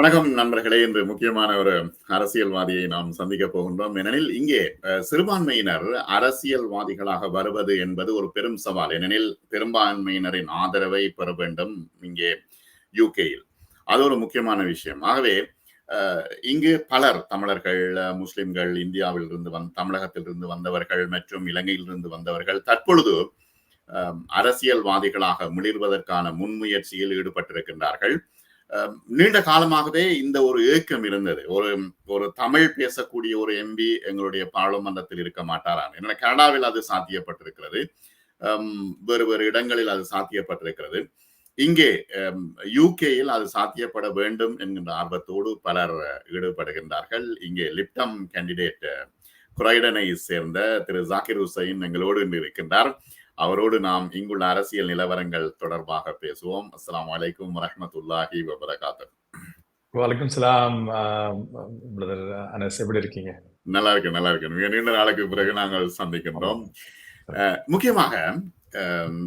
வணக்கம் நண்பர்களே. இன்று முக்கியமான ஒரு அரசியல்வாதியை நாம் சந்திக்க போகின்றோம். ஏனெனில் இங்கே சிறுபான்மையினர் அரசியல்வாதிகளாக வருவது என்பது ஒரு பெரும் சவால். ஏனெனில் பெரும்பான்மையினரின் ஆதரவை பெற வேண்டும் இங்கே யூகேயில் அது ஒரு முக்கியமான விஷயம். ஆகவே இங்கு பலர் தமிழர்கள் முஸ்லிம்கள் இந்தியாவில் இருந்து வந் தமிழகத்தில் இருந்து வந்தவர்கள் மற்றும் இலங்கையிலிருந்து வந்தவர்கள் தற்பொழுது அரசியல்வாதிகளாக மிளிர்வதற்கான முன்முயற்சியில் ஈடுபட்டிருக்கின்றார்கள். நீண்ட காலமாகவே இந்த ஒரு ஏக்கம் இருந்தது. ஒரு ஒரு தமிழ் பேசக்கூடிய ஒரு எம்பி எங்களுடைய பாராளுமன்றத்தில் இருக்க மாட்டாராம். ஏன்னா கனடாவில் அது சாத்தியப்பட்டிருக்கிறது. வேறு வேறு இடங்களில் அது சாத்தியப்பட்டிருக்கிறது. இங்கே யூகேயில் அது சாத்தியப்பட வேண்டும் என்கின்ற ஆர்வத்தோடு பலர் ஈடுபடுகின்றார்கள். இங்கே லிப்டம் கேண்டிடேட் குரைடனை சேர்ந்த திரு ஜாகிர் ஹுசைன் எங்களோடு இருக்கின்றார். அவரோடு நாம் இங்குள்ள அரசியல் நிலவரங்கள் தொடர்பாக பேசுவோம். அஸ்ஸலாமு அலைக்கும் வரஹ்மத்துல்லாஹி வபரகாத்து வலைக்கும் சலாம் அனஸ் எப்படி இருக்கீங்க? நல்லா இருக்கு நல்லா இருக்கு மிக நீண்ட நாளுக்கு பிறகு நாங்கள் சந்திக்கின்றோம். முக்கியமாக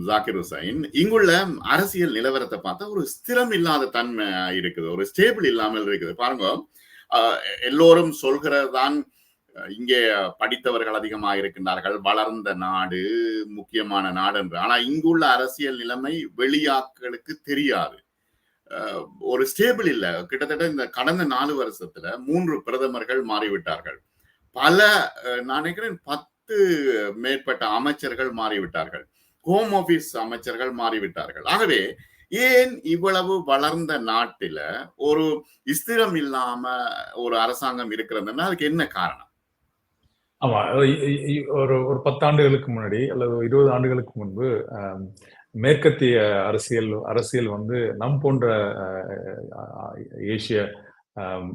ஜாகிர் ஹுசைன் இங்குள்ள அரசியல் நிலவரத்தை பார்த்தா ஒரு ஸ்திரம் இல்லாத தன்மை இருக்குது. ஒரு ஸ்டேபிள் இல்லாமல் இருக்குது. பாருங்க எல்லோரும் சொல்கிறதான் இங்கே படித்தவர்கள் அதிகமாக இருக்கின்றார்கள். வளர்ந்த நாடு முக்கியமான நாடு என்று. ஆனா இங்குள்ள அரசியல் நிலைமை வெளியாக்களுக்கு தெரியாது. ஒரு ஸ்டேபிள் இல்ல. கிட்டத்தட்ட இந்த கடந்த நாலு வருஷத்துல மூன்று பிரதமர்கள் மாறிவிட்டார்கள். பல நான் நினைக்கிறேன் பத்து மேற்பட்ட அமைச்சர்கள் மாறிவிட்டார்கள். ஹோம் ஆபீஸ் அமைச்சர்கள் மாறிவிட்டார்கள். ஆகவே ஏன் இவ்வளவு வளர்ந்த நாட்டில ஒரு ஸ்திரம் இல்லாம ஒரு அரசாங்கம் இருக்கிறதுன்னா அதுக்கு என்ன காரணம்? ஆமா இ- இ- ஒரு ஒரு பத்தாண்டுகளுக்கு முன்னாடி அல்லது இருபது ஆண்டுகளுக்கு முன்பு மேற்கத்திய அரசியல் அரசியல் வந்து நம் போன்ற ஏசிய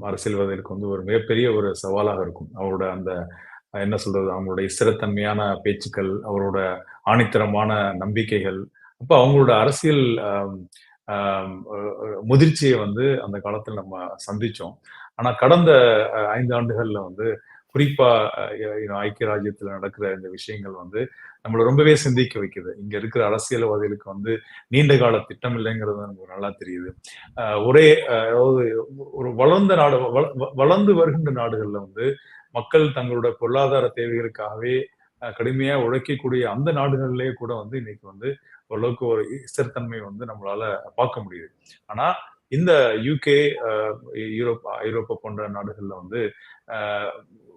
அரசியல்வாதிகளுக்கு வந்து ஒரு மிகப்பெரிய ஒரு சவாலாக இருக்கும். அவரோட அந்த என்ன சொல்றது அவங்களுடைய ஸ்திரத்தன்மையான பேச்சுக்கள் அவரோட ஆணித்தரமான நம்பிக்கைகள் அப்ப அவங்களோட அரசியல் முதிர்ச்சியை வந்து அந்த காலத்தில் நம்ம சந்திச்சோம். ஆனா கடந்த ஐந்து ஆண்டுகள்ல வந்து குறிப்பா ஐக்கிய ராஜ்யத்துல நடக்கிற இந்த விஷயங்கள் வந்து நம்மள ரொம்பவே சிந்திக்க வைக்குது. இங்க இருக்கிற அரசியல்வாதிகளுக்கு வந்து நீண்ட கால திட்டம் இல்லைங்கிறது நமக்கு நல்லா தெரியுது. ஒரே அதாவது ஒரு வளர்ந்த நாடு வ- வளர்ந்து வருகின்ற நாடுகள்ல வந்து மக்கள் தங்களோட பொருளாதார தேவைகளுக்காகவே கடுமையா உழைக்கக்கூடிய அந்த நாடுகள்லயே கூட வந்து இன்னைக்கு வந்து ஓரளவுக்கு ஒரு ஸ்திரத்தன்மை வந்து நம்மளால பார்க்க முடியுது. ஆனா இந்த யூகே யூரோப் ஐரோப்பா போன்ற நாடுகள்ல வந்து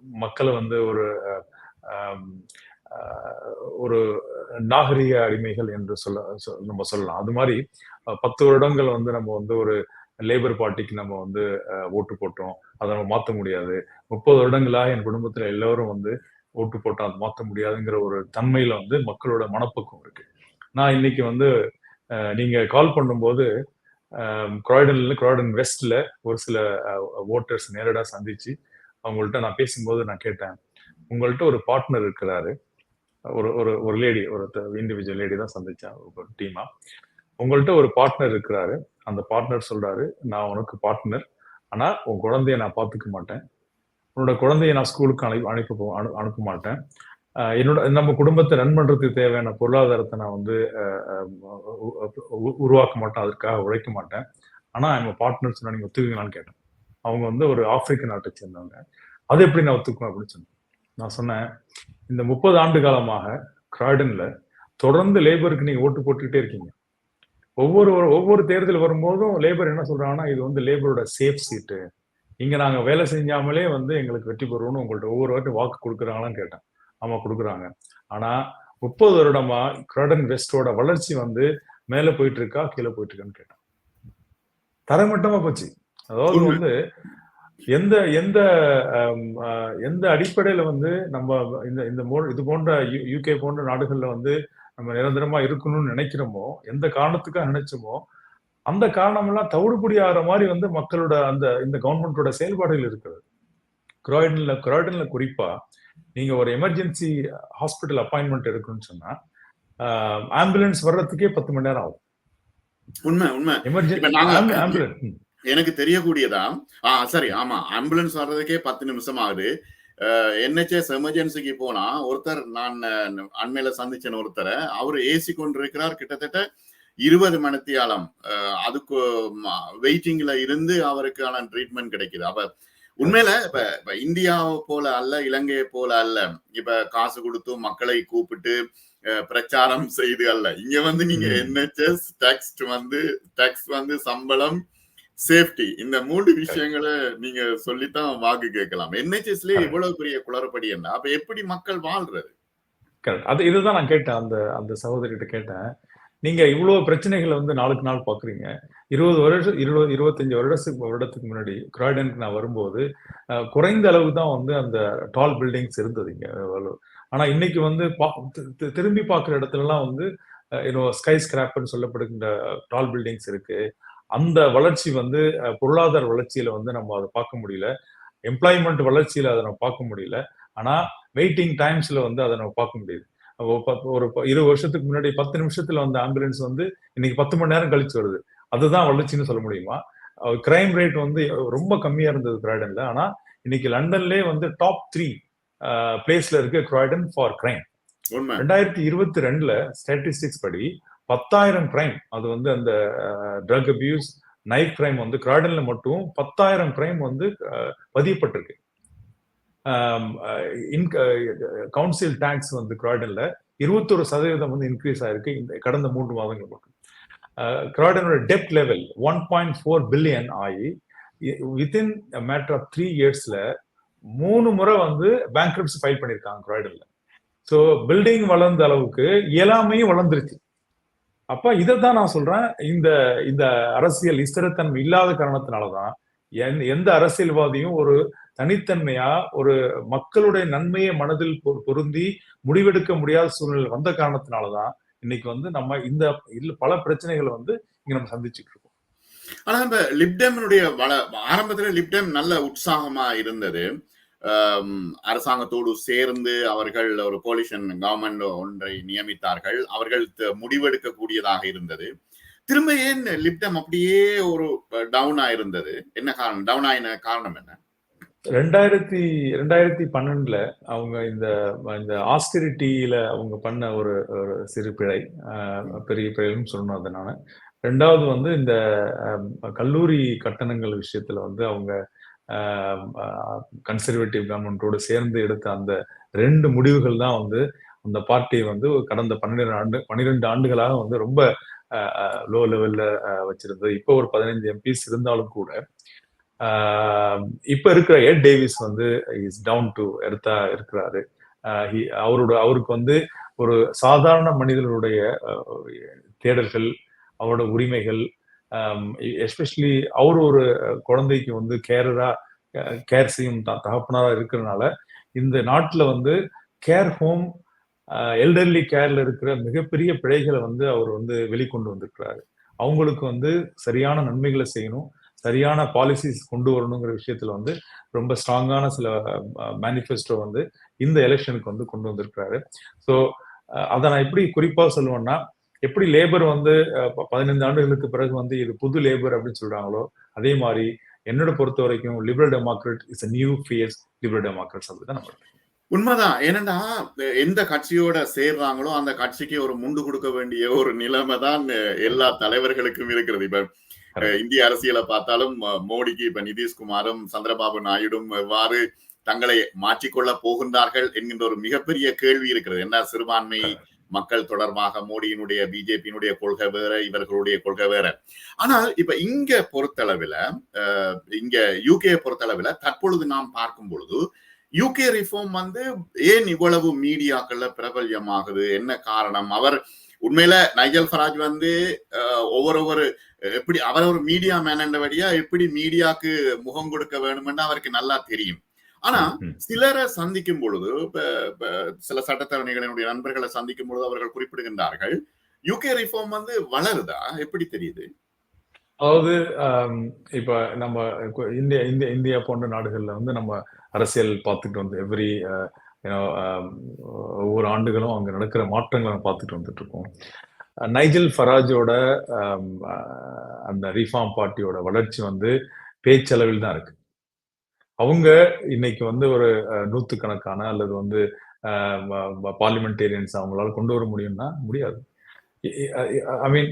மக்களை வந்து ஒரு ஒரு நாகரிக அடிமைகள் என்று சொல்ல சொ- நம்ம சொல்லலாம். அது மாதிரி பத்து வருடங்கள் வந்து நம்ம வந்து ஒரு லேபர் பார்ட்டிக்கு நம்ம வந்து ஓட்டு போட்டோம். அதை நம்ம மாற்ற முடியாது. முப்பது வருடங்களாக என் குடும்பத்துல எல்லாரும் வந்து ஓட்டு போட்டோம் அதை மாற்ற முடியாதுங்கிற ஒரு தன்மையில வந்து மக்களோட மனப்பக்குவம் இருக்கு. நான் இன்னைக்கு வந்து நீங்கள் நீங்க கால் பண்ணும்போது குராய்டன்ல குராய்டன் வெஸ்ட்ல ஒரு சில ஓட்டர்ஸ் நேரடா சந்திச்சு அவங்கள்ட்ட நான் பேசும்போது நான் கேட்டேன். உங்கள்கிட்ட ஒரு பார்ட்னர் இருக்கிறாரு. ஒரு ஒரு ஒரு லேடி ஒரு இண்டிவிஜுவல் லேடி தான் சந்திச்சேன் ஒரு டீமா உங்கள்கிட்ட ஒரு பார்ட்னர் இருக்கிறாரு. அந்த பார்ட்னர் சொல்றாரு நான் உனக்கு பார்ட்னர் ஆனா உன் குழந்தைய நான் பாத்துக்க மாட்டேன். உன்னோட குழந்தைய நான் ஸ்கூலுக்கு அனுப்பி அனுப்ப அனு- அனுப்ப மாட்டேன். என்னோட நம்ம குடும்பத்தை ரன் பண்றதுக்கு தேவையான பொருளாதாரத்தை நான் வந்து உருவாக்க மாட்டேன். அதற்காக உழைக்க மாட்டேன். ஆனா அவங்க பார்ட்னர் சொன்னா நீங்க ஒத்துக்குங்களான்னு கேட்டேன். அவங்க வந்து ஒரு ஆப்பிரிக்க நாட்டை சேர்ந்தவங்க. அது எப்படி நான் ஒத்துக்கணும் அப்படின்னு சொன்னேன். நான் சொன்னேன் இந்த முப்பது ஆண்டு காலமாக கிராய்டன்ல தொடர்ந்து லேபருக்கு நீங்க ஓட்டு போட்டுக்கிட்டே இருக்கீங்க. ஒவ்வொரு ஒவ்வொரு தேர்தல் வரும்போதும் லேபர் என்ன சொல்றாங்கன்னா இது வந்து லேபரோட சேஃப் சீட்டு. இங்க நாங்க வேலை செஞ்சாமலே வந்து எங்களுக்கு வெற்றி பெறுவோம்னு உங்கள்ட்ட ஒவ்வொரு வாட்டி வாக்கு கொடுக்குறாங்களான்னு கேட்டேன். ஆமா கொடுக்குறாங்க. ஆனா முப்பது வருடமா கிராடன் வெஸ்டோட வளர்ச்சி வந்து மேல போயிட்டு இருக்கா கீழே போயிட்டு இருக்கான்னு கேட்டேன். தரமட்டமா போச்சு. அதாவது. வந்து எந்த எந்த எந்த அடிப்படையில வந்து நம்ம இந்த இந்த இது போன்ற யூகே போன்ற நாடுகள்ல வந்து நம்ம நிரந்தரமா இருக்கணும்னு நினைக்கிறோமோ எந்த காரணத்துக்காக நினைச்சோமோ அந்த காரணம் எல்லாம் தவிடுபடி ஆகிற மாதிரி வந்து மக்களோட அந்த இந்த கவர்மெண்டோட செயல்பாடுகள் இருக்குது. குராய்டன்ல குராய்டன்ல குறிப்பா நீங்க ஒரு எமர்ஜென்சி ஹாஸ்பிட்டல் அப்பாயின்மெண்ட் எடுக்கணும்னு சொன்னா ஆம்புலன்ஸ் வர்றதுக்கே பத்து மணி நேரம் ஆகும். உண்மை உண்மை. எமர்ஜென்சி ஆம்புலன்ஸ் எனக்கு தெரியக்கூடியதா ஆ சரி ஆமா ஆம்புலன்ஸ் வர்றதுக்கே பத்து நிமிஷம் ஆகுது. என்ஹெச்எஸ் எமர்ஜென்சிக்கு போனா ஒருத்தர் நான் அண்மையில சந்திச்சேன் ஒருத்தரை. அவர் ஏசி கொண்டு இருக்கிறார் கிட்டத்தட்ட இருபது மணித்தியாலம். அதுக்கு வெயிட்டிங்ல இருந்து அவருக்கான ட்ரீட்மெண்ட் கிடைக்குது. அப்ப உண்மையில இப்ப இப்ப இந்தியாவை போல அல்ல இலங்கையை போல அல்ல. இப்ப காசு கொடுத்து மக்களை கூப்பிட்டு பிரச்சாரம் செய்து அல்ல. இங்க வந்து நீங்க. என்ஹெச்எஸ் டெக்ஸ்ட் வந்து டெக்ஸ் வந்து சம்பளம் சேஃப்டி. இந்த மூன்று விஷயங்களை நீங்க சொல்லித்தான் வாக்கு கேட்கலாம். என்ஹெச்எஸ்ல Correct. இவ்வளவு பெரிய குளறுபடி என்ன? அப்ப எப்படி மக்கள் வாழ்றது? அது இதுதான் நான் கேட்டேன். அந்த அந்த சகோதரிகிட்ட கேட்டேன். நீங்க இவ்வளவு பிரச்சனைகளை வந்து நாளுக்கு நாள் பாக்குறீங்க. இருபது வருஷம் இருபது இருபத்தஞ்சு வருடத்துக்கு வருடத்துக்கு முன்னாடி கிராய்டனுக்கு நான் வரும்போது குறைந்த அளவு தான் வந்து அந்த டால் பில்டிங்ஸ் இருந்தது இங்க. ஆனா இன்னைக்கு வந்து திரும்பி பார்க்குற இடத்துலலாம் வந்து ஸ்கை ஸ்கிராப்னு சொல்லப்படுகின்ற டால் பில்டிங்ஸ் இருக்கு. அந்த வளர்ச்சி வந்து பொருளாதார வளர்ச்சியில வந்து நம்ம அதை பார்க்க முடியல. எம்ப்ளாய்மெண்ட் வளர்ச்சியில அதை நம்ம பார்க்க முடியல. ஆனா வெயிட்டிங் டைம்ஸ்ல வந்து அதை நம்ம பார்க்க முடியுது. ஒரு இருபது வருஷத்துக்கு முன்னாடி பத்து நிமிஷத்துல வந்த ஆம்புலன்ஸ் வந்து இன்னைக்கு பத்து மணி நேரம் கழிச்சு வருது. அதுதான் வளர்ச்சின்னு சொல்ல முடியுமா? கிரைம் ரேட் வந்து ரொம்ப கம்மியா இருந்தது கிராய்டன்ல. ஆனா இன்னைக்கு லண்டன்லயே வந்து டாப் த்ரீ பிளேஸ்ல இருக்கு கிராய்டன் ஃபார் கிரைம் ரெண்டாயிரத்தி இருபத்தி ரெண்டுல ஸ்டாட்டிஸ்டிக்ஸ் படி பத்தாயிரம் கிரைம் அது வந்து அந்த ட்ரக் அபியூஸ் நைஃப் கிரைம் வந்து கிராடன்ல மட்டும் பத்தாயிரம் கிரைம் வந்து பதியப்பட்டிருக்கு. கவுன்சில் டேக்ஸ் வந்து கிராடன்ல இருபத்தொரு சதவீதம் வந்து இன்க்ரீஸ் ஆயிருக்கு இந்த கடந்த மூன்று மாதங்கள் மட்டும். கிராடனோட டெப்ட் level one point four billion ஆகி வித்தின் மேட்டர் ஆஃப் த்ரீ இயர்ஸ்ல மூணு முறை வந்து பேங்க்ரப்ஸ் ஃபைல் பண்ணியிருக்காங்க கிராடன்ல ஸோ பில்டிங் வளர்ந்த அளவுக்கு இயலாமையும் வளர்ந்துருச்சு. அப்ப இதைத்தான் நான் சொல்றேன். இந்த இந்த அரசியல் ஸ்திரத்தன்மை இல்லாத காரணத்தினாலதான் எந்த- எந்த அரசியல்வாதியும் ஒரு தனித்தன்மையா ஒரு மக்களுடைய நன்மையை மனதில் பொருந்தி முடிவெடுக்க முடியாத சூழ்நிலை வந்த காரணத்தினாலதான் இன்னைக்கு வந்து நம்ம இந்த இல்ல பல பிரச்சனைகளை வந்து இங்க நம்ம சந்திச்சுட்டு இருக்கோம். ஆனா இந்த லிப்டேமனுடைய வள ஆரம்பத்துல லிப்டேம் நல்ல உற்சாகமா இருந்தது. அரசாங்கத்தோடு சேர்ந்து அவர்கள் ஒரு கோலிஷன் கவர்மெண்ட் ஒன்றை நியமித்தார்கள். அவர்கள் முடிவெடுக்கக்கூடியதாக இருந்தது. திரும்ப ஏன் லிப்டம் அப்படியே ஒரு டவுன் ஆயிருந்தது? என்ன காரணம்? டவுன் ஆயின காரணம் என்ன? ரெண்டாயிரத்தி ரெண்டாயிரத்தி பன்னெண்டுல அவங்க இந்த இந்த ஆஸ்டிரிட்டியில அவங்க பண்ண ஒரு சிறு பிழை பெரிய பிழைன்னு சொல்லணும் அதை நான். ரெண்டாவது வந்து இந்த கல்லூரி கட்டணங்கள் விஷயத்துல வந்து அவங்க கன்சர்வேட்டிவ் கவர்மெண்டோடு சேர்ந்து எடுத்த அந்த ரெண்டு முடிவுகள் தான் வந்து அந்த பார்ட்டியை வந்து கடந்த பன்னிரெண்டு ஆண்டு பன்னிரெண்டு ஆண்டுகளாக வந்து ரொம்ப லோ லெவல்ல வச்சிருந்தது. இப்போ ஒரு பதினைஞ்சு எம்பிஸ் இருந்தாலும் கூட இப்போ இப்ப இருக்கிற எட் டேவிஸ் வந்து இஸ் டவுன் டு எர்த்தா இருக்கிறாரு. அவரோட அவருக்கு வந்து ஒரு சாதாரண மனிதனுடைய தேடல்கள் அவரோட உரிமைகள் எஸ்பெஷலி அவர் ஒரு குழந்தைக்கு வந்து கேரரா கேர் செய்யும் த- இருக்கிறனால இந்த நாட்டில் வந்து கேர் ஹோம் எல்டர்லி கேர்ல இருக்கிற மிகப்பெரிய பிழைகளை வந்து அவர் வந்து வெளிக்கொண்டு வந்திருக்கிறாரு. அவங்களுக்கு வந்து சரியான நன்மைகளை செய்யணும் சரியான பாலிசிஸ் கொண்டு வரணுங்கிற விஷயத்துல வந்து ரொம்ப ஸ்ட்ராங்கான சில மேனிஃபெஸ்டோ வந்து இந்த எலெக்ஷனுக்கு வந்து கொண்டு வந்திருக்கிறாரு. ஸோ அதை நான் எப்படி குறிப்பாக சொல்லுவேன்னா எப்படி லேபர் வந்து பதினைந்து ஆண்டுகளுக்கு பிறகு வந்து இது புது லேபர் அப்படின்னு சொல்றாங்களோ அதே மாதிரி என்னோட பொறுத்த வரைக்கும் Liberal Democrat is new face Liberal Democrats அப்படிதான் நம்ம உண்மைதான். ஏனண்டா எந்த கட்சியோட சேர்றாங்களோ அந்த கட்சிக்கு ஒரு முண்டு கொடுக்க வேண்டிய ஒரு நிலைமை தான் எல்லா தலைவர்களுக்கும் இருக்கிறது. இப்ப இந்திய அரசியலை பார்த்தாலும் மோடிக்கு இப்ப நிதிஷ்குமாரும் சந்திரபாபு நாயுடும் எவ்வாறு தங்களை மாற்றிக்கொள்ள போகின்றார்கள் என்கின்ற ஒரு மிகப்பெரிய கேள்வி இருக்கிறது. என்ன சிறுபான்மை மக்கள் தொடர்பாக மோடியினுடைய பிஜேபியினுடைய கொள்கை வேற இவர்களுடைய கொள்கை வேற. ஆனால் இப்ப இங்க பொறுத்தளவில் இங்க யூகே பொறுத்தளவில் தற்பொழுது நாம் பார்க்கும் பொழுது யூகே ரிஃபார்ம் வந்து ஏன் இவ்வளவு மீடியாக்கள்ல பிரபல்யமாகுது? என்ன காரணம்? அவர் உண்மையில நைஜல் ஃபராஜ் வந்து ஒவ்வொரு எப்படி அவர் ஒரு மீடியா மேனண்டபடியா எப்படி மீடியாக்கு முகம் கொடுக்க வேணும்னு அவருக்கு நல்லா தெரியும். ஆனா. சிலரை சந்திக்கும் பொழுது சில சட்டத்தரணிகளினுடைய நண்பர்களை சந்திக்கும் பொழுது அவர்கள் குறிப்பிடுகின்றார்கள் யூகே ரிஃபார்ம் வந்து வளருதா? எப்படி தெரியுது? அதாவது இப்ப நம்ம இந்தியா இந்தியா இந்தியா போன்ற நாடுகள்ல வந்து நம்ம அரசியல் பார்த்துட்டு வந்து எவ்ரி ஒவ்வொரு ஆண்டுகளும் அங்க நடக்கிற மாற்றங்களை பார்த்துட்டு வந்துட்டு இருக்கோம் நைஜல் ஃபராஜோட அந்த ரீஃபார்ம் பார்ட்டியோட வளர்ச்சி வந்து பேச்சளவில் தான் இருக்கு. அவங்க இன்னைக்கு வந்து ஒரு அஹ், நூத்துக்கணக்கான அல்லது வந்து பார்லிமெண்டேரியன்ஸ் அவங்களால கொண்டு வர முடியும்னா முடியாது. ஐ மீன்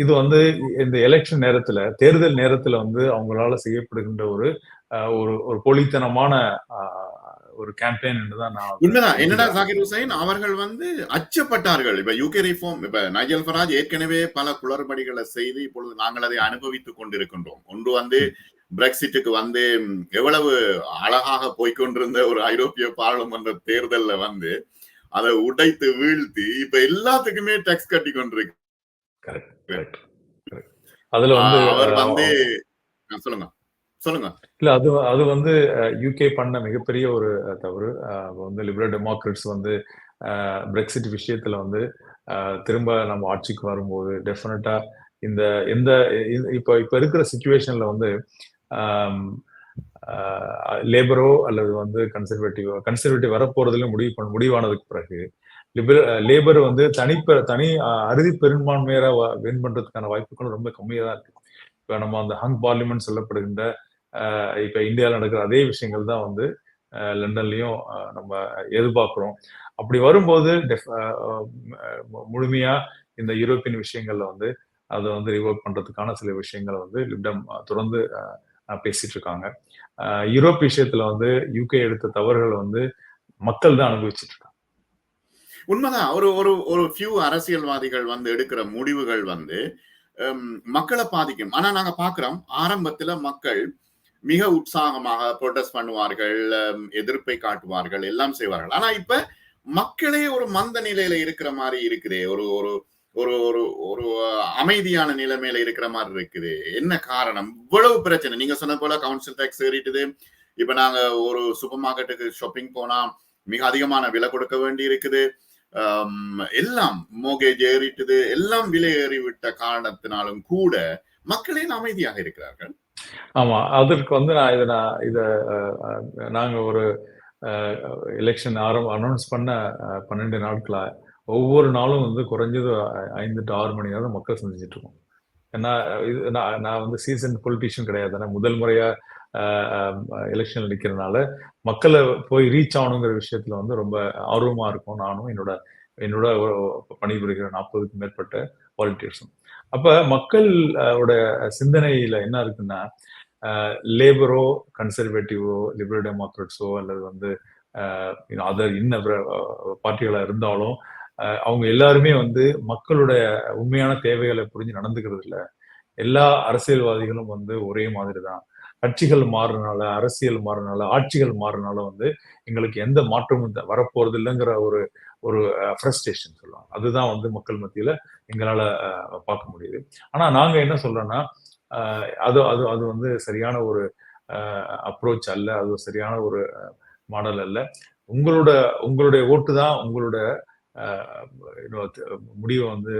இது வந்து இந்த எலெக்ஷன் நேரத்துல தேர்தல் நேரத்துல வந்து அவங்களால செய்யப்படுகின்ற ஒரு ஒரு ஒரு போலித்தனமான ஒரு கேம்பெயின் தான் நான் உண்மைதான். என்னடா ஜாகிர் ஹுசைன்? அவர்கள் வந்து அச்சப்பட்டார்கள். இப்ப யூகே ரிஃபார்ம் இப்ப நைஜல் ஃபராஜ் ஏற்கனவே பல குளறுபடிகளை செய்து இப்பொழுது நாங்கள் அதை அனுபவித்துக் கொண்டிருக்கின்றோம். ஒன்று வந்து பிரெக்சிட்டுக்கு வந்து எவ்வளவு அழகாக போய்கொண்டிருந்த ஒரு ஐரோப்பிய பாராளுமன்ற தேர்தல்ல வந்து அதை உடைத்து வீழ்த்தி இப்ப எல்லாத்துக்குமே டேக்ஸ் கட்டி கொண்டிருக்கு. அதுல வந்து அவர் வந்து சொல்லுங்க சொல்லுங்க. இல்ல அது அது வந்து யூகே பண்ண மிகப்பெரிய ஒரு தவறு. வந்து லிபரல் டெமோக்ரட்ஸ் வந்து பிரெக்சிட் விஷயத்துல வந்து திரும்ப நம்ம ஆட்சிக்கு வரும்போது டெஃபினட்டா இந்த எந்த இப்ப இப்ப இருக்கிற சுச்சுவேஷன்ல வந்து லேபரோ அல்லது வந்து கன்சர்வேட்டிவோ கன்சர்வேட்டிவ் வரப்போறதுல முடிவு பண்ண முடிவானதுக்கு பிறகு லேபர் வந்து தனிப்பெ தனி அறுதி பெரும்பான்மையராக வின் பண்றதுக்கான வாய்ப்புகள் ரொம்ப கம்மியாக தான் இருக்கு. இப்போ நம்ம அந்த ஹங் பார்லிமெண்ட் சொல்லப்படுகின்ற இப்போ இந்தியாவில் நடக்கிற அதே விஷயங்கள் தான் வந்து லண்டன்லையும் நம்ம எதிர்பார்க்குறோம். அப்படி வரும்போது முழுமையா இந்த யூரோப்பியன் விஷயங்கள்ல வந்து அதை வந்து ரிவோக் பண்றதுக்கான சில விஷயங்களை வந்து லிப்டம் தொடர்ந்து பேசிட்டு இருக்காங்க யூரோப் விஷயத்துல வந்து யூகே எடுத்த தவறுகள் வந்து மக்கள் தான் அனுபவிச்சுட்டு இருக்காங்க உண்மைதான். ஒரு ஒரு ஒரு ஃபியூ அரசியல்வாதிகள் வந்து எடுக்கிற முடிவுகள் வந்து மக்களை பாதிக்கும். ஆனா நாங்க பாக்குறோம் ஆரம்பத்துல மக்கள் மிக உற்சாகமாக ப்ரொடெஸ்ட் பண்ணுவார்கள் எதிர்ப்பை காட்டுவார்கள் எல்லாம் செய்வார்கள். ஆனா இப்ப மக்களே ஒரு மந்த நிலையில இருக்கிற மாதிரி இருக்குதே. ஒரு ஒரு ஒரு ஒரு ஒரு அமைதியான நிலைமையில இருக்கிற மாதிரி இருக்குது. என்ன காரணம்? இவ்வளவு பிரச்சனை. நீங்க சொன்ன போல கவுன்சில் டேக்ஸ் ஏறிட்டுது. இப்ப நாங்க ஒரு சூப்பர் மார்க்கெட்டுக்கு ஷாப்பிங் போனா மிக அதிகமான விலை கொடுக்க வேண்டி இருக்குது எல்லாம் மோகேஜ் ஏறிட்டுது. எல்லாம் விலை ஏறிவிட்ட காரணத்தினாலும் கூட மக்களே அமைதியாக இருக்கிறார்கள். ஆமா அதற்கு வந்து நான் இதை நான் இதை நாங்க ஒரு எலெக்ஷன் ஆரம்ப அனௌன்ஸ் பண்ண பன்னெண்டு நாட்களா ஒவ்வொரு நாளும் வந்து குறைஞ்சது ஐந்து டு ஆறு மணி நேரம் மக்கள் சந்திச்சுட்டு இருக்கோம். ஏன்னா இது நான் நான் வந்து சீசன் பொலிட்டிஷியன் கிடையாது. முதல் முறையாக எலெக்ஷன் நிற்கிறனால மக்களை போய் ரீச் ஆகணுங்கிற விஷயத்துல வந்து ரொம்ப ஆர்வமாக இருக்கும் நானும். என்னோட என்னோட பணிபுரிகிற நாற்பதுக்கும் மேற்பட்ட வாலண்டியர்ஸும் அப்போ மக்களோட சிந்தனையில் என்ன இருக்குன்னா லேபரோ கன்சர்வேட்டிவோ லிபரல் டெமோக்ராட்ஸோ அல்லது வந்து அதர் இன்ன பார்ட்டிகளாக இருந்தாலும் அவங்க எல்லாருமே வந்து மக்களுடைய உண்மையான தேவைகளை புரிஞ்சு நடந்துக்கிறது இல்லை. எல்லா அரசியல்வாதிகளும் வந்து ஒரே மாதிரி தான் கட்சிகள் மாறினால அரசியல் மாறினால ஆட்சிகள் மாறுறதுனால வந்து எங்களுக்கு எந்த மாற்றமும் வரப்போறது இல்லைங்கிற ஒரு ஒரு ஃப்ரஸ்ட்ரேஷன் சொல்லுவாங்க. அதுதான் வந்து மக்கள் மத்தியில எங்களால பார்க்க முடியுது. ஆனா நாங்க என்ன சொல்றோம்னா அது அது அது வந்து சரியான ஒரு அப்ரோச் அல்ல. அது சரியான ஒரு மாடல் அல்ல. உங்களோட உங்களுடைய ஓட்டு தான் உங்களோட முடிவை வந்து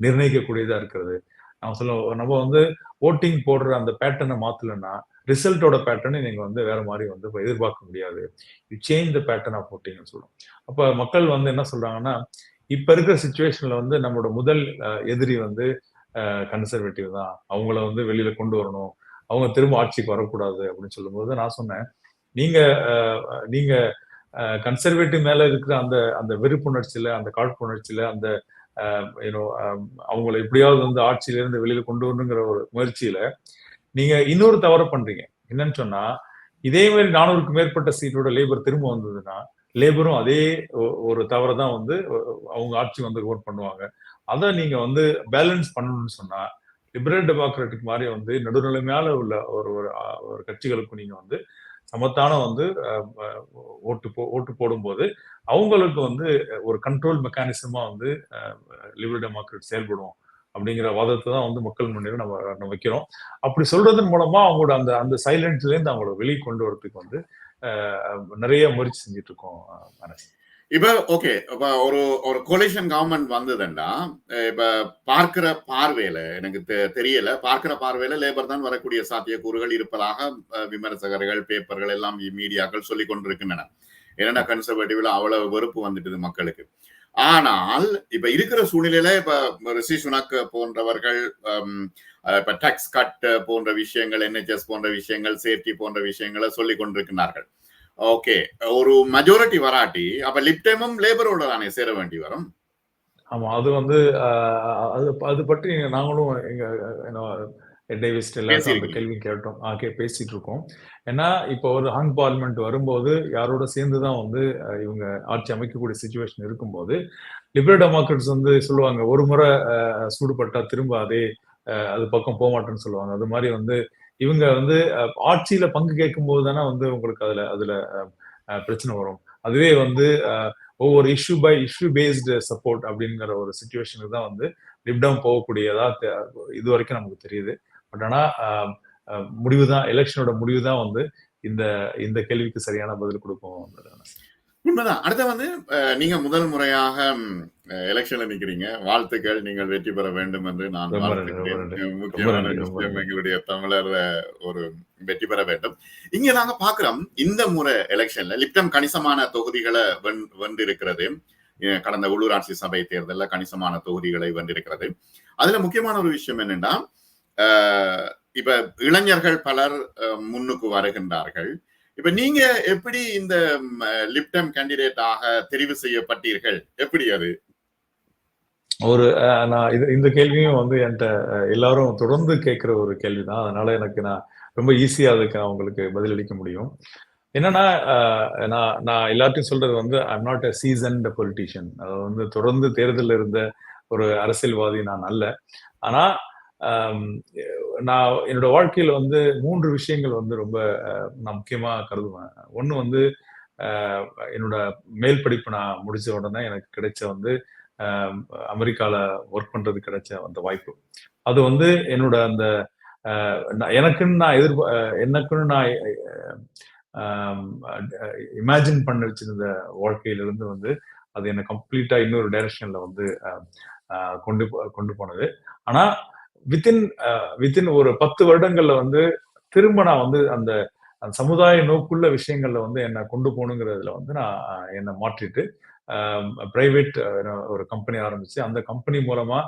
நிர்ணயிக்கக்கூடியதா இருக்கிறது. நம்ம சொல்ல நம்ம வந்து ஓட்டிங் போடுற அந்த பேட்டர்னை மாத்தலைன்னா ரிசல்ட்டோட பேட்டர்னை நீங்கள் வந்து வேற மாதிரி வந்து எதிர்பார்க்க முடியாது. You change the pattern of ஓட்டிங்னு சொல்லுவோம் அப்போ மக்கள் வந்து என்ன சொல்றாங்கன்னா இப்போ இருக்கிற சுச்சுவேஷனில் வந்து நம்மளோட முதல் எதிரி வந்து கன்சர்வேட்டிவ் தான். அவங்கள வந்து வெளியில கொண்டு வரணும். அவங்க திரும்ப ஆட்சிக்கு வரக்கூடாது அப்படின்னு சொல்லும்போது நான் சொன்னேன். நீங்க நீங்க கன்சர்வேட்டிவ் மேல இருக்கிற அந்த அந்த வெறுப்புணர்ச்சியில அந்த காழ்ப்புணர்ச்சியில அந்த யூனோ அவங்கள எப்படியாவது வந்து ஆட்சியிலிருந்து வெளியில கொண்டு வரணுங்கிற ஒரு முயற்சியில நீங்க இன்னொரு தவறு பண்றீங்க. என்னன்னு சொன்னா இதே மாதிரி நானூறுக்கு மேற்பட்ட சீட்டோட லேபர் திரும்ப வந்ததுன்னா லேபரும் அதே ஒரு தவறை தான் வந்து அவங்க ஆட்சி வந்து ஓட் பண்ணுவாங்க. அதை நீங்க வந்து பேலன்ஸ் பண்ணணும்னு சொன்னா லிபரல் டெமோக்ராட்டிக் மாதிரி வந்து நடுநிலைமையால உள்ள ஒரு ஒரு கட்சிகளுக்கும் நீங்க வந்து சமத்தான வந்து ஓட்டு போ ஓட்டு போடும்போது அவங்களுக்கு வந்து ஒரு கண்ட்ரோல் மெக்கானிசமா வந்து லிபரல் டெமோக்ரட் செயல்படும் அப்படிங்கிற வாதத்தை தான் வந்து மக்கள் முன்னேறி நம்ம நம்ம வைக்கிறோம். அப்படி சொல்றதன் மூலமா அவங்களோட அந்த அந்த சைலன்ஸ்ல அவங்களோட வெளியே கொண்டு வரதுக்கு வந்து நிறைய முயற்சி செஞ்சுட்டு இருக்கோம் மனசு இப்ப ஓகே இப்ப ஒரு ஒரு கொலிஷன் கவர்மெண்ட் வந்ததுன்னா இப்ப பார்க்கிற பார்வையில எனக்கு தெரியல பார்க்கிற பார்வையில லேபர் தான் வரக்கூடிய சாத்தியக்கூறுகள் இருப்பதாக விமர்சகர்கள் பேப்பர்கள் எல்லாம் மீடியாக்கள் சொல்லி கொண்டிருக்கின்றன. ஏன்னா கன்சர்வேட்டிவ்ல அவ்வளவு வெறுப்பு வந்துட்டுது மக்களுக்கு. ஆனால் இப்ப இருக்கிற சூழ்நிலையில இப்ப ரிஷி சுனக் போன்றவர்கள் இப்ப டக்ஸ் கட் போன்ற விஷயங்கள் என்ஹெச்எஸ் போன்ற விஷயங்கள் சேஃப்டி போன்ற விஷயங்களை சொல்லி கொண்டிருக்கிறார்கள் ஓகே ஒரு மெஜாரிட்டி வராட்டி அப்ப லிப்டேமும் லேபரோட தானே சேர வேண்டி வரும்? ஆமா அது வந்து அது அது பற்றி நாங்களும் எங்க என்ன டேவிஸ் எல்லாருக்கும் அந்த பேசியிருக்கீங்க. கேள்வி கேட்டோம். ஆ, கே பேசிட்டு இருக்கோம் ஏன்னா இப்போ ஒரு ஹங் பார்லிமெண்ட் வரும்போது யாரோட சேர்ந்து தான் வந்து இவங்க ஆட்சி அமைக்கக்கூடிய சுச்சுவேஷன் இருக்கும்போது லிபரல் டெமோக்ராட்ஸ் வந்து சொல்லுவாங்க ஒரு முறை சூடுபட்டா திரும்ப அதே அது பக்கம் போக மாட்டேன்னு சொல்லுவாங்க. அது மாதிரி வந்து இவங்க வந்து ஆட்சியில பங்கு கேட்கும் போது தானே வந்து உங்களுக்கு அதுல அதுல அஹ், பிரச்சனை வரும். அதுவே வந்து ஒவ்வொரு issue by issue based support அப்படிங்கிற ஒரு சுச்சுவேஷனுக்கு தான் வந்து லிப்டம் போகக்கூடியதா இது வரைக்கும் நமக்கு தெரியுது. பட் ஆனா ஆஹ், முடிவு தான் எலெக்ஷனோட முடிவு தான் வந்து இந்த இந்த கேள்விக்கு சரியான பதில் கொடுக்கும். உண்மைதான் அடுத்து வந்து நீங்க முதல் முறையாக எலெக்ஷன்ல நிக்கிறீங்க. வாழ்த்துக்கள். நீங்கள் வெற்றி பெற வேண்டும் என்று நான் முக்கியமான விஷயம். எங்களுடைய தமிழர் ஒரு வெற்றி பெற வேண்டும். இங்க நாங்க பாக்குறோம் இந்த முறை எலெக்ஷன்ல லிப்டம் கணிசமான தொகுதிகளை வென் வென்றிருக்கிறது. கடந்த உள்ளூராட்சி சபை தேர்தலில் கணிசமான தொகுதிகளை வென்றிருக்கிறது. அதுல முக்கியமான ஒரு விஷயம் என்னன்னா இப்ப இளைஞர்கள் பலர் முன்னுக்கு வருகின்றார்கள். இப்ப நீங்க எப்படி இந்த லிப்டம் லிப்டம் கேண்டிடேட்டாக தெரிவு செய்யப்பட்டீர்கள்? எப்படி அது? ஒரு அஹ், நான் இது இந்த கேள்வியும் வந்து என்கிட்ட எல்லாரும் தொடர்ந்து கேட்கிற ஒரு கேள்வி தான் அதனால எனக்கு நான் ரொம்ப ஈஸியா அதுக்கு நான் உங்களுக்கு பதிலளிக்க முடியும். என்னன்னா நான் நான் எல்லாத்தையும் சொல்றது வந்து I'm not a seasoned politician அது வந்து தொடர்ந்து தேர்தலில் இருந்த ஒரு அரசியல்வாதி நான் அல்ல. ஆனா நான் என்னோட வாழ்க்கையில வந்து மூன்று விஷயங்கள் வந்து ரொம்ப நான் முக்கியமா கருதுவேன். ஒன்று வந்து என்னோட மேல் படிப்பு நான் முடிச்ச உடனே எனக்கு கிடைச்ச வந்து அமெரிக்காவில் ஒர்க் பண்றது கிடைச்ச அந்த வாய்ப்பு. அது வந்து என்னோட அந்த எனக்குன்னு நான் எதிர்பா எனக்குன்னு நான் இமேஜின் பண்ண வச்சிருந்த வாழ்க்கையிலிருந்து வந்து அது என்னை கம்ப்ளீட்டா இன்னொரு டைரக்ஷனில் வந்து கொண்டு போ- கொண்டு போனது. ஆனா வித்தின் வித்தின் uh, ஒரு பத்து வருடங்கள்ல வந்து திரும்ப நான் வந்து அந்த அந்த சமுதாய நோக்குள்ள விஷயங்கள்ல வந்து என்னை கொண்டு போகணுங்கிறதுல வந்து நான் என்னை மாற்றிட்டு பிரைவேட் ஒரு கம்பெனி ஆரம்பிச்சு அந்த கம்பெனி மூலமா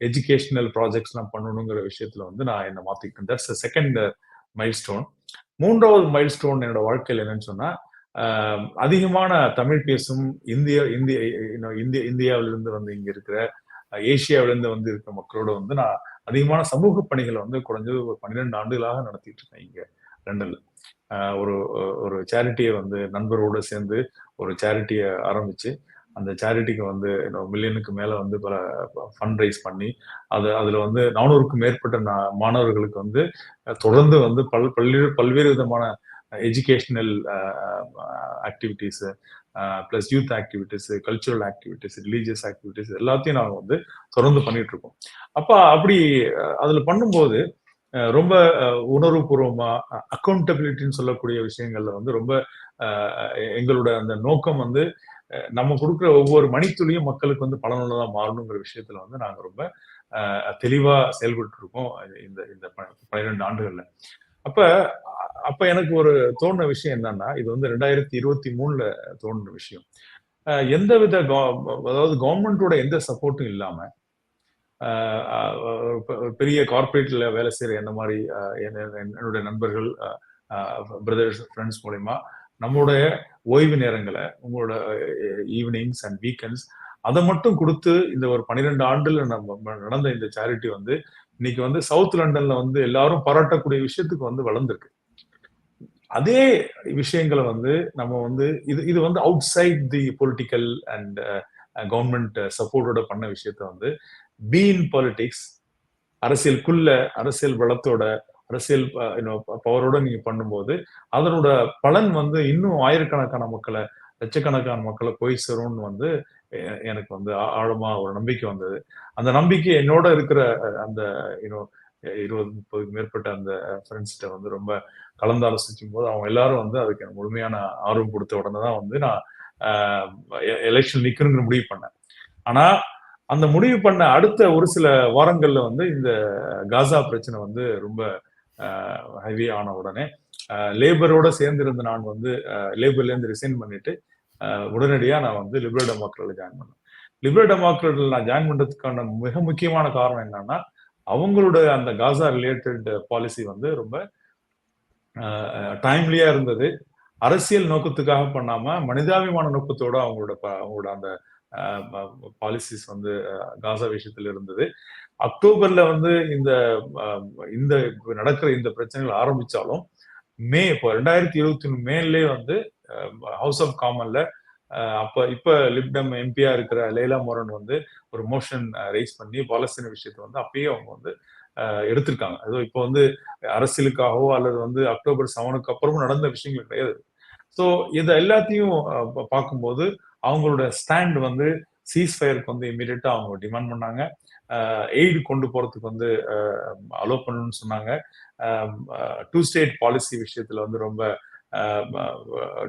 எஜுகேஷனல் ப்ராஜெக்ட்ஸ் எல்லாம் பண்ணணுங்கிற விஷயத்துல வந்து நான் என்னை மாத்திக்கிட்டேன். தட்ஸ் செகண்ட் மைல் ஸ்டோன் மூன்றாவது மைல் ஸ்டோன் என்னோட வாழ்க்கையில் என்னன்னு சொன்னா அதிகமான தமிழ் பேசும் இந்திய இந்திய இந்திய இந்தியாவிலிருந்து வந்து இங்க இருக்கிற ஏசியாவிலிருந்து வந்து இருக்கிற மக்களோட வந்து நான் அதிகமான சமூக பணிகளை வந்து குறைஞ்சது ஒரு பன்னிரெண்டு ஆண்டுகளாக நடத்திட்டு இருக்கேன் இங்க லண்டன்ல. ஆஹ், ஒரு ஒரு சேரிட்டியை வந்து நண்பரோட சேர்ந்து ஒரு சேரிட்டியை ஆரம்பிச்சு அந்த சேரிட்டிக்கு வந்து மில்லியனுக்கு மேல வந்து பல ஃபண்ட் ரைஸ் பண்ணி அது அதுல வந்து நானூறுக்கும் மேற்பட்ட நா- மாணவர்களுக்கு வந்து தொடர்ந்து வந்து பல் பல்வேறு பல்வேறு விதமான educational activities plus youth activities cultural activities religious activities எல்லாத்தையும் நாங்கள் வந்து தொடர்ந்து பண்ணிட்டு இருக்கோம் அப்ப அப்படி அதில் அதுல பண்ணும்போது அஹ், ரொம்ப உணர்வுபூர்வமா அக்கௌண்டபிலிட்டின்னு சொல்லக்கூடிய விஷயங்கள்ல வந்து ரொம்ப எங்களோட அந்த நோக்கம் வந்து நம்ம கொடுக்குற ஒவ்வொரு மணித்துளியும் மக்களுக்கு வந்து பலனுள்ளதாக மாறணுங்கிற விஷயத்துல வந்து நாங்க ரொம்ப அஹ், தெளிவா செயல்பட்டு இருக்கோம் இந்த இந்த ப- பன்னிரெண்டு ஆண்டுகள்ல. அப்ப அப்ப எனக்கு ஒரு தோணுன விஷயம் என்னன்னா இது வந்து ரெண்டாயிரத்தி இருபத்தி மூணுல தோணுன விஷயம். அஹ், எந்தவித அதாவது கவர்மெண்டோட எந்த சப்போர்ட்டும் இல்லாம ஆஹ் பெரிய கார்பரேட்ல வேலை செய்யற என்ன மாதிரி என்ன- என்னுடைய நண்பர்கள் பிரதர்ஸ் ஃப்ரெண்ட்ஸ் மூலயமா நம்மளுடைய ஓய்வு நேரங்களை உங்களோட ஈவினிங்ஸ் அண்ட் வீக்கெண்ட்ஸ் அதை மட்டும் கொடுத்து இந்த ஒரு பன்னிரெண்டு ஆண்டுல நம்ம நடந்த இந்த சேரிட்டி வந்து இன்னைக்கு வந்து சவுத் லண்டன்ல வந்து எல்லாரும் பாராட்டக்கூடிய விஷயத்துக்கு வந்து வளர்ந்துருக்கு. அதே விஷயங்களை வந்து நம்ம வந்து இது இது வந்து outside the political and government சப்போர்ட்டோட பண்ண விஷயத்த வந்து பீன் பாலிட்டிக்ஸ் பாலிடிக்ஸ் அரசியலுக்குள்ள அரசியல் பலத்தோட அரசியல் uh, பவரோட நீங்க பண்ணும்போது அதனோட பலன் வந்து இன்னும் ஆயிரக்கணக்கான மக்களை லட்சக்கணக்கான மக்களை போய் சேரும்னு வந்து எனக்கு வந்து ஆ- ஆழமா ஒரு நம்பிக்கை வந்தது. அந்த நம்பிக்கை என்னோட இருக்கிற அந்த யூனோ இருபது முப்பதுக்கு மேற்பட்ட அந்த ஃப்ரெண்ட்ஸ்கிட்ட வந்து ரொம்ப கலந்தாலோசிக்கும் போது அவங்க எல்லாரும் வந்து அதுக்கு எனக்கு முழுமையான ஆர்வம் கொடுத்த உடனே தான் வந்து நான் எலெக்ஷன் நிற்கணுங்கிற முடிவு பண்ணேன். ஆனா அந்த முடிவு பண்ண அடுத்த ஒரு சில வாரங்கள்ல வந்து இந்த காசா பிரச்சனை வந்து ரொம்ப ஹெவி ஆன உடனே லேபரோட சேர்ந்திருந்த நான் வந்து லேபர்லேருந்து ரிசைன் பண்ணிட்டு உடனடியாக நான் வந்து லிபரல் டெமோக்ராட்ல ஜாயின் பண்ணேன். லிபரல் டெமோக்ராட்ல நான் ஜாயின் பண்ணுறதுக்கான மிக முக்கியமான காரணம் என்னன்னா அவங்களோட அந்த காசா ரிலேட்டட் பாலிசி வந்து ரொம்ப டைம்லியா இருந்தது. அரசியல் நோக்கத்துக்காக பண்ணாம மனிதாபிமான நோக்கத்தோட அவங்களோட ப- அவங்களோட அந்த பாலிசிஸ் வந்து காசா விஷயத்துல இருந்தது. அக்டோபர்ல வந்து இந்த இந்த நடக்கிற இந்த பிரச்சனைகள் ஆரம்பிச்சாலும் மே இப்போ ரெண்டாயிரத்தி இருபத்தி ஒண்ணு மேலே வந்து ஹவுஸ் ஆஃப் காமன்ல அப்ப இப்ப லிப்டம் எம்பியா இருக்கிற லேலா மோரன் வந்து ஒரு மோஷன் ரைஸ் பண்ணி பாலஸ்தீன விஷயத்தை வந்து அப்பயே அவங்க வந்து எடுத்திருக்காங்க. அது இப்போ வந்து அரசியலுக்காகவோ அல்லது வந்து அக்டோபர் செவனுக்கு அப்புறமும் நடந்த விஷயங்கள் கிடையாது. ஸோ இதை எல்லாத்தையும் பார்க்கும்போது அவங்களோட ஸ்டாண்ட் வந்து சீஸ் ஃபயருக்கு வந்து இமீடியட்டா அவங்க டிமாண்ட் பண்ணாங்க. எய்டு கொண்டு போறதுக்கு வந்து அலோ பண்ணணும்னு சொன்னாங்க. டூ ஸ்டேட் பாலிசி விஷயத்துல வந்து ரொம்ப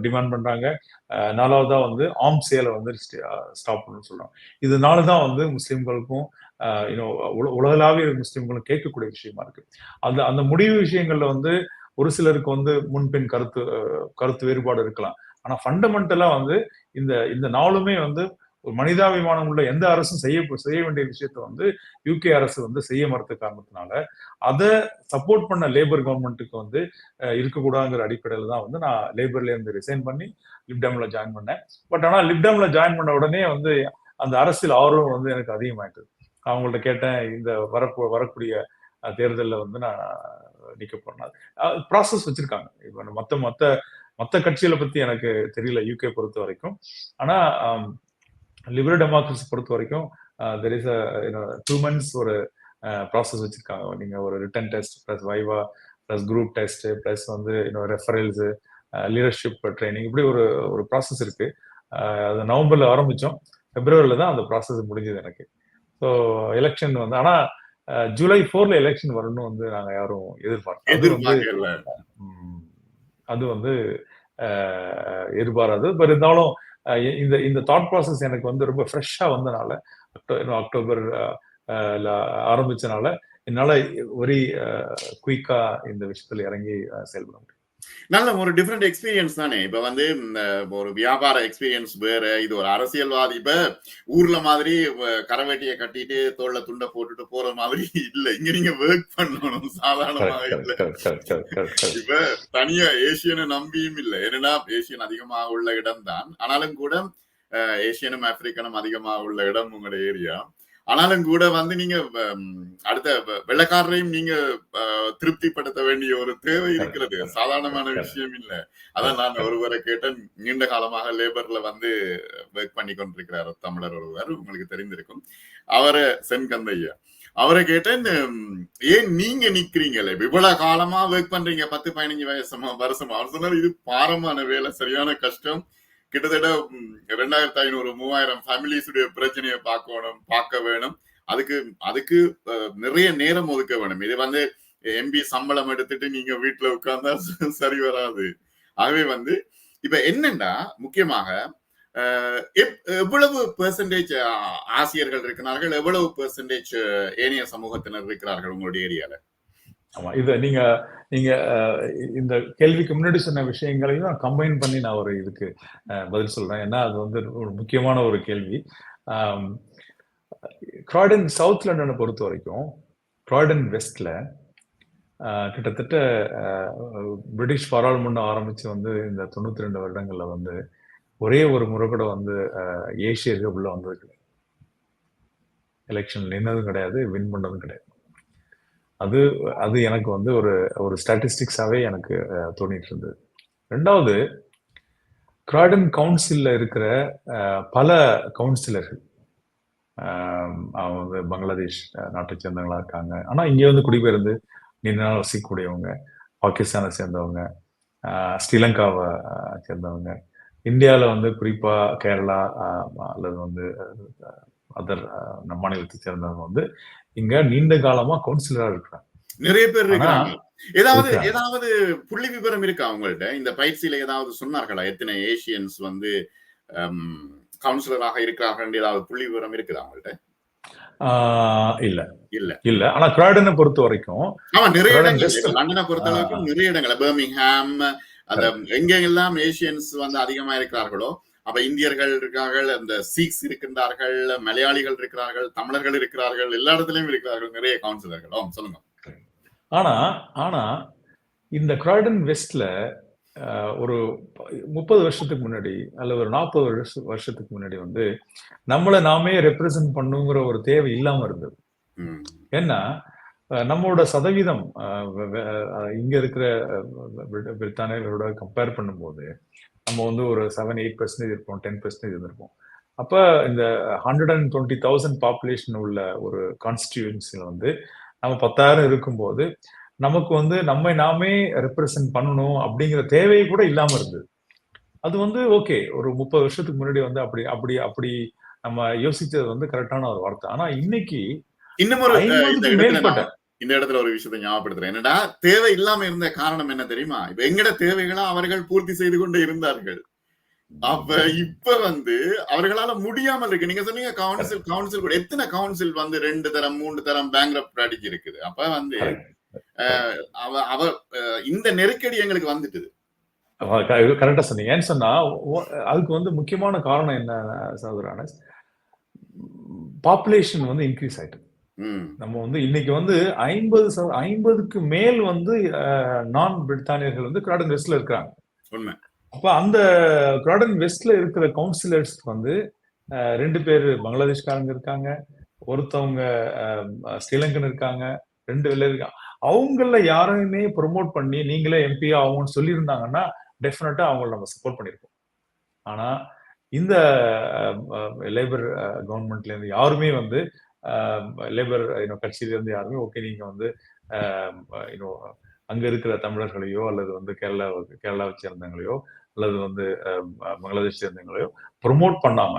டிமாண்ட் பண்றாங்க. நாலாவதாக நாலாவதா வந்து ஆம் சேலை வந்து ஸ்டாப் பண்ணணும்னு சொல்கிறாங்க இதனால தான் வந்து முஸ்லிம்களுக்கும் யூனோ உலகளாவிய முஸ்லீம்களும் கேட்கக்கூடிய விஷயமா இருக்கு. அந்த அந்த முடிவு விஷயங்கள்ல வந்து ஒரு சிலருக்கு வந்து முன்பின் கருத்து கருத்து வேறுபாடு இருக்கலாம். ஆனா ஃபண்டமெண்டலா வந்து இந்த இந்த நாளுமே வந்து ஒரு மனிதாபிமானம் உள்ள எந்த அரசும் செய்ய செய்ய வேண்டிய விஷயத்த வந்து யூகே அரசு வந்து செய்ய மறுத்த காரணத்தினால அதை சப்போர்ட் பண்ண லேபர் கவர்மெண்ட்டுக்கு வந்து இருக்கக்கூடாதுங்கிற அடிப்படையில் தான் வந்து நான் லேபர்ல இருந்து ரிசைன் பண்ணி லிப்டம்ல ஜாயின் பண்ணேன். பட் ஆனால் லிப்டம்ல ஜாயின் பண்ண உடனே வந்து அந்த அரசியல் ஆர்வம் வந்து எனக்கு அதிகமாயிட்டு அவங்கள்ட்ட கேட்டேன் இந்த வர வரக்கூடிய தேர்தலில் வந்து நான் நிற்க போறேன் ப்ராசஸ் வச்சிருக்காங்க. இப்போ மற்ற மற்ற மற்ற கட்சிகளை பத்தி எனக்கு தெரியல யூகே பொறுத்த வரைக்கும். ஆனா லிபரல் டெமோக்ரஸி பொறுத்த வரைக்கும் தெர் இஸ் டூ மந்த்ஸ் ஒரு ப்ராசஸ் வச்சிருக்காங்க. நீங்க ஒரு written test plus viva plus group test plus வந்து இன்னும் ரெஃபரல்ஸ் லீடர்ஷிப் ட்ரைனிங் இப்படி ஒரு ஒரு ப்ராசஸ் இருக்கு. அது நவம்பர்ல ஆரம்பிச்சோம். பிப்ரவரியில தான் அந்த ப்ராசஸ் முடிஞ்சது எனக்கு. ஸோ எலெக்ஷன் வந்து ஆனா ஜூலை ஃபோர்ல எலெக்ஷன் வரணும்னு வந்து நாங்க யாரும் எதிர்பார்க்கல. அது வந்து எதிர்பாராது. பட் இருந்தாலும் இந்த இந்த தாட் ப்ராசஸ் எனக்கு வந்து ரொம்ப ஃப்ரெஷ்ஷாக வந்தனால அக்டோ- அக்டோபர் ஆரம்பிச்சனால என்னால ஒரே குயிக்கா இந்த விஷயத்துல இறங்கி செயல்பட முடியும். நல்ல ஒரு டிஃப்ரெண்ட் எக்ஸ்பீரியன்ஸ் தானே. இப்ப வந்து இந்த ஒரு வியாபார எக்ஸ்பீரியன்ஸ் வேற இது ஒரு அரசியல்வாதி இப்ப ஊர்ல மாதிரி கரவேட்டியை கட்டிட்டு தோல்ல துண்டை போட்டுட்டு போற மாதிரி இல்ல. இங்க நீங்க ஒர்க் பண்ணணும் சாதாரணமாக இல்ல. இப்ப தனியா ஏசியனை நம்பியும் இல்ல. ஏன்னா ஏசியன் அதிகமாக உள்ள இடம் தான் ஆனாலும் கூட ஏசியனும் ஆப்பிரிக்கனும் அதிகமாக உள்ள இடம் உங்களுடைய ஏரியா ஆனாலும் கூட வந்து நீங்க அடுத்த வெள்ளைக்காரரையும் நீங்க திருப்திப்படுத்த வேண்டிய ஒரு தேவை இருக்கிறது. சாதாரணமான விஷயம் இல்ல. அதான் நான் ஒருவரை கேட்டேன் நீண்ட காலமாக லேபர்ல வந்து ஒர்க் பண்ணி கொண்டிருக்கிறார் தமிழர் ஒருவர் உங்களுக்கு தெரிந்திருக்கும். அவரை சென்கந்தையா. அவரை கேட்டேன் ஏன் நீங்க நிக்கிறீங்களே? இவ்வளவு காலமா ஒர்க் பண்றீங்க பத்து பதினஞ்சு வயசுமா வருஷமா? அவர் சொன்னார் இது பாரமான வேலை சரியான கஷ்டம். கிட்டத்தட்ட ரெண்டாயிரத்தி ஐநூறு மூவாயிரம் ஃபேமிலிஸுடைய பிரச்சனையை பார்க்கணும் பார்க்க வேணும். அதுக்கு அதுக்கு நிறைய நேரம் ஒதுக்க வேணும். இது வந்து எம்பி சம்பளம் எடுத்துட்டு நீங்க வீட்டுல உட்கார்ந்தா சரி வராது. ஆகவே வந்து இப்ப என்னன்னா முக்கியமாக எப்- எவ்வளவு பெர்சன்டேஜ் ஆசிரியர்கள் இருக்கிறார்கள் எவ்வளவு பெர்சன்டேஜ் ஏனைய சமூகத்தினர் இருக்கிறார்கள் உங்களுடைய ஏரியால? ஆமா இத நீங்க நீங்க இந்த கேள்விக்கு முன்னாடி சொன்ன விஷயங்களையும் நான் கம்பைன் பண்ணி நான் ஒரு இதுக்கு பதில் சொல்றேன். ஏன்னா அது வந்து ஒரு முக்கியமான ஒரு கேள்வி. க்ராய்டன் சவுத் லண்டனை பொறுத்த வரைக்கும் க்ராய்டன் வெஸ்ட்ல கிட்டத்தட்ட பிரிட்டிஷ் பாராளுமன்றம் ஆரம்பிச்சு வந்து இந்த தொண்ணூத்தி ரெண்டு வருடங்கள்ல வந்து ஒரே ஒரு முறை கூட வந்து ஏசியர்கள் உள்ள வந்தது கிடையாது. எலெக்ஷன் நின்னதும் கிடையாது வின் பண்ணதும் கிடையாது. அது அது எனக்கு வந்து ஒரு ஒரு ஸ்டாட்டிஸ்டிக்ஸாகவே எனக்கு தோணிட்டு இருந்தது ரெண்டாவது கிராடன் கவுன்சிலில் இருக்கிற பல கவுன்சிலர்கள் ஆஹ், அவங்க வந்து பங்களாதேஷ் நாட்டை சேர்ந்தவங்களா இருக்காங்க. ஆனால் இங்கே வந்து குடிபெயர்ந்து நீண்ட நாள் வசிக்கக்கூடியவங்க பாகிஸ்தானை சேர்ந்தவங்க ஸ்ரீலங்காவை சேர்ந்தவங்க. இந்தியாவில் வந்து குறிப்பா கேரளா அல்லது வந்து அதர் மாநிலத்தை சேர்ந்தவங்க வந்து இங்க நீண்ட காலமா கவுன்சிலரா இருக்கிறாங்க. நிறைய பேர் ஆனா இருக்கிறாங்க. ஏதாவது இருக்காங்க. ஏதாவது புள்ளி விவரம் இருக்கா உங்கள்ட்ட இந்த பயிற்சியில ஏதாவது சொன்னார்களா? எத்தனை ஏசியன்ஸ் வந்து கவுன்சிலராக இருக்கிறார்கள் ஏதாவது புள்ளி விவரம் இருக்குதா உங்கள்ட்ட ஆஹ் இல்ல. இல்ல. இல்ல. ஆனா கிராடனை பொறுத்த வரைக்கும் ஆமா நிறைய இடங்கள் லண்டனை பொறுத்த அளவுக்கு நிறைய இடங்கள். பர்மிங்ஹாம் அந்த எங்க எல்லாம் ஏசியன்ஸ் வந்து அதிகமா இருக்கிறார்களோ அப்ப இந்தியர்கள் இருக்கிறார்கள் அந்த சீக்ஸ் இருக்கின்றார்கள் மலையாளிகள் இருக்கிறார்கள் தமிழர்கள் இருக்கிறார்கள் எல்லா இடத்துலயும் இருக்கிறார்கள் நிறைய கவுன்சிலர்கள் சொல்லுங்க. ஆனா ஆனா இந்த கிராய்டன் வெஸ்ட்ல ஒரு முப்பது வருஷத்துக்கு முன்னாடி அல்லது ஒரு நாற்பது வருஷ வருஷத்துக்கு முன்னாடி வந்து நம்மளை நாமே ரெப்ரசன்ட் பண்ணுங்கிற ஒரு தேவை இல்லாம இருந்தது. ஏன்னா நம்மளோட சதவீதம் இங்க இருக்கிற பிரித்தானியர்களோட கம்பேர் பண்ணும்போது நம்ம வந்து ஒரு செவன் எயிட் பர்சன்டேஜ் இருப்போம் டென் பர்சன்டேஜ் இருந்திருப்போம். அப்ப இந்த hundred and twenty thousand population உள்ள ஒரு கான்ஸ்டியூன்சில வந்து நம்ம பத்தாயிரம் இருக்கும்போது நமக்கு வந்து நம்மை நாமே ரெப்ரசன்ட் பண்ணணும் அப்படிங்கிற தேவை கூட இல்லாம இருந்தது. அது வந்து ஓகே ஒரு முப்பது வருஷத்துக்கு முன்னாடி வந்து அப்படி அப்படி அப்படி நம்ம யோசிச்சது வந்து கரெக்டான ஒரு வார்த்தை. ஆனா இன்னைக்கு இன்னும் மேற்பட்ட இந்த இடத்துல ஒரு விஷயத்தை ஞாபகப்படுத்துறேன். என்னடா தேவை இல்லாம இருந்த காரணம் என்ன தெரியுமா? இப்ப எங்கட தேவைகளை அவர்கள் பூர்த்தி செய்து கொண்டே இருந்தார்கள். அப்ப இப்ப வந்து அவர்களால முடியாமல் இருக்கு. நீங்க சொன்னீங்க கவுன்சில் கவுன்சில் கூட எத்தனை கவுன்சில் வந்து ரெண்டு தரம் மூன்று தரம் பேங்க் அடிச்சு இருக்குது. அப்ப வந்து அவ அவ இந்த நெருக்கடி எங்களுக்கு வந்துட்டுது. கரெக்டா சொன்னீங்க. ஏன்னு சொன்னா அதுக்கு வந்து முக்கியமான காரணம் என்ன சகோதரான பாப்புலேஷன் வந்து இன்க்ரீஸ் ஆயிட்டு. நம்ம வந்து இன்னைக்கு வந்து ஐம்பது ஐம்பதுக்கு மேல் வந்து நான் பிரித்தானியர்கள் வந்து கிராடன் வெஸ்ட்ல இருக்கிறாங்க. உண்மை. அப்ப அந்த கிராடன் வெஸ்ட்ல இருக்கிற கவுன்சிலர்ஸ் வந்து ரெண்டு பேர் பங்களாதேஷ்காரங்க இருக்காங்க ஒருத்தவங்க ஸ்ரீலங்கன் இருக்காங்க ரெண்டு பேர்ல இருக்காங்க. அவங்கள யாரையுமே ப்ரொமோட் பண்ணி நீங்களே எம்பி ஆகும்னு சொல்லியிருந்தாங்கன்னா டெஃபினட்டா அவங்கள நம்ம சப்போர்ட் பண்ணியிருப்போம். ஆனா இந்த லேபர் கவர்மெண்ட்ல இருந்து யாருமே வந்து லேபர் கட்சியில இருந்து யாருமே ஓகே நீங்க வந்து யூனோ அங்க இருக்கிற தமிழர்களையோ அல்லது வந்து கேரளா கேரளாவை சேர்ந்தவங்களையோ அல்லது வந்து பங்களாதேஷ் சேர்ந்தவங்களையோ ப்ரொமோட் பண்ணாம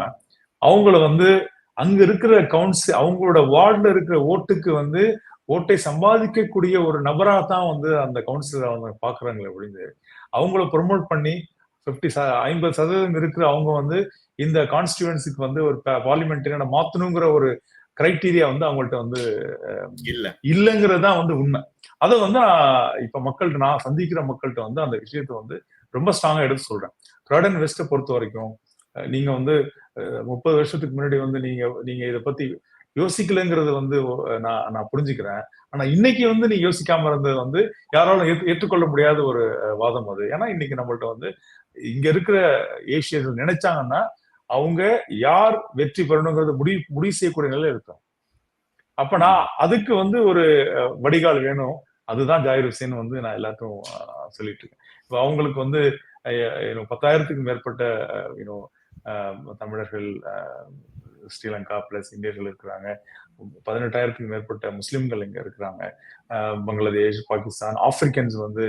அவங்கள வந்து அங்க இருக்கிற கவுன்சில் அவங்களோட வார்டுல இருக்கிற ஓட்டுக்கு வந்து ஓட்டை சம்பாதிக்கக்கூடிய ஒரு நபரா தான் வந்து அந்த கவுன்சிலர் அவங்க பாக்குறாங்களே ஒழிந்து அவங்கள ப்ரொமோட் பண்ணி ஃபிஃப்டி ஐம்பது சதவீதம் இருக்கிற அவங்க வந்து இந்த கான்ஸ்டியூன்சிக்கு வந்து ஒரு பார்லிமெண்ட் மாத்தணுங்கிற ஒரு கிரைட்டீரியா வந்து அவங்கள்ட்ட வந்து இல்ல. இல்லைங்கிறது தான் வந்து உண்மை. அதை வந்து நான் இப்ப மக்கள்கிட்ட நான் சந்திக்கிற மக்கள்கிட்ட வந்து அந்த விஷயத்தை வந்து ரொம்ப ஸ்ட்ராங்கா எடுத்து சொல்றேன். கிராடன் வெஸ்ட்டை பொறுத்த வரைக்கும் அஹ், நீங்க வந்து முப்பது வருஷத்துக்கு முன்னாடி வந்து நீங்க நீங்க இதை பத்தி யோசிக்கலைங்கிறது வந்து நான் நான் புரிஞ்சுக்கிறேன். ஆனா இன்னைக்கு வந்து நீங்க யோசிக்காம இருந்தது வந்து யாராலும் ஏத்து- ஏற்றுக்கொள்ள முடியாத ஒரு வாதம் அது. ஏன்னா இன்னைக்கு நம்மள்ட்ட வந்து இங்க இருக்கிற ஏசியர்கள் நினைச்சாங்கன்னா அவங்க யார் வெற்றி பெறணுங்கிறது முடிவு முடிவு செய்யக்கூடிய நிலையில இருக்கும் அப்ப நான் அதுக்கு வந்து ஒரு வடிகால் வேணும். அதுதான் ஜாயிர் ஹுசேன் வந்து நான் எல்லாருக்கும் அஹ், சொல்லிட்டு இருக்கேன். இப்போ அவங்களுக்கு வந்து பத்தாயிரத்துக்கு மேற்பட்ட யூனோ தமிழர்கள் ஸ்ரீலங்கா பிளஸ் இந்தியர்கள் இருக்கிறாங்க. பதினெட்டாயிரத்துக்கு மேற்பட்ட முஸ்லிம்கள் இங்க இருக்கிறாங்க. அஹ், பங்களாதேஷ் பாகிஸ்தான் ஆப்பிரிக்கன்ஸ் வந்து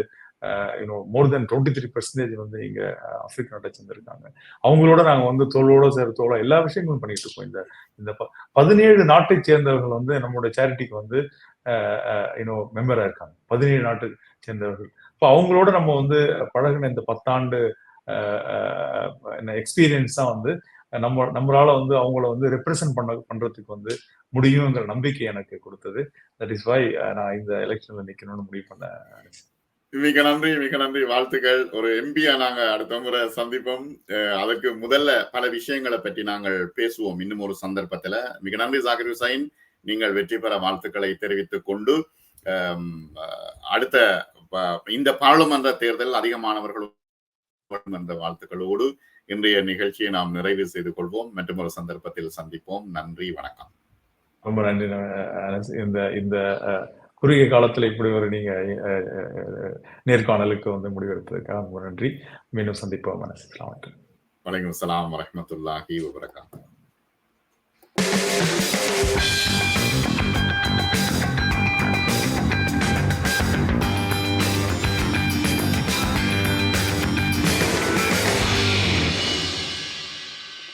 you know more than twenty three percentage வந்து இங்க அஹ், ஆப்பிரிக்க நாட்டை சேர்ந்திருக்காங்க அவங்களோட நாங்க வந்து தோளோட சேர தோளா எல்லா விஷயங்களும் பண்ணிட்டு இருக்கோம். இந்த இந்த ப- பதினேழு நாட்டை சேர்ந்தவர்கள் வந்து நம்மளோட சேரிட்டிக்கு வந்து யூனோ மெம்பரா இருக்காங்க. பதினேழு நாட்டை சேர்ந்தவர்கள். இப்போ அவங்களோட நம்ம வந்து பழகின இந்த பத்தாண்டு எக்ஸ்பீரியன்ஸ் தான் வந்து நம்ம நம்மளால வந்து அவங்கள வந்து ரெப்ரசன்ட் பண்ண பண்றதுக்கு வந்து முடியுங்கிற நம்பிக்கை எனக்கு கொடுத்தது. தட் இஸ் வை நான் இந்த எலெக்ஷன்ல நிக்கணும்னு முடிவு பண்ணேன். மிக நன்றி மிக நன்றி. வாழ்த்துக்கள். ஒரு எம்பியா நாங்க அடுத்த முறை சந்திப்போம். அஹ் அதற்கு முதல்ல பல விஷயங்களை பற்றி நாங்கள் பேசுவோம் இன்னும் ஒரு சந்தர்ப்பத்துல. மிக நன்றி ஜாகிர் ஹுசைன். நீங்கள் வெற்றி பெற வாழ்த்துக்களை தெரிவித்துக் கொண்டு அடுத்த ப- இந்த பாராளுமன்ற தேர்தல் அதிகமானவர்களும் என்ற வாழ்த்துக்களோடு இன்றைய நிகழ்ச்சியை நாம் நிறைவு செய்து கொள்வோம். மற்றும் ஒரு சந்தர்ப்பத்தில் சந்திப்போம். நன்றி வணக்கம். ரொம்ப நன்றி இந்த இந்த குறுகிய காலத்தில் இப்படி ஒரு நீங்க நேர்காணலுக்கு வந்து முடிவெடுத்ததுக்காக ரொம்ப நன்றி. மீண்டும் சந்திப்போம். மனசுலாம் வணக்கம். வலைக்கம் அஸ்ஸலாம் வரஹ்மத்துல்லாஹி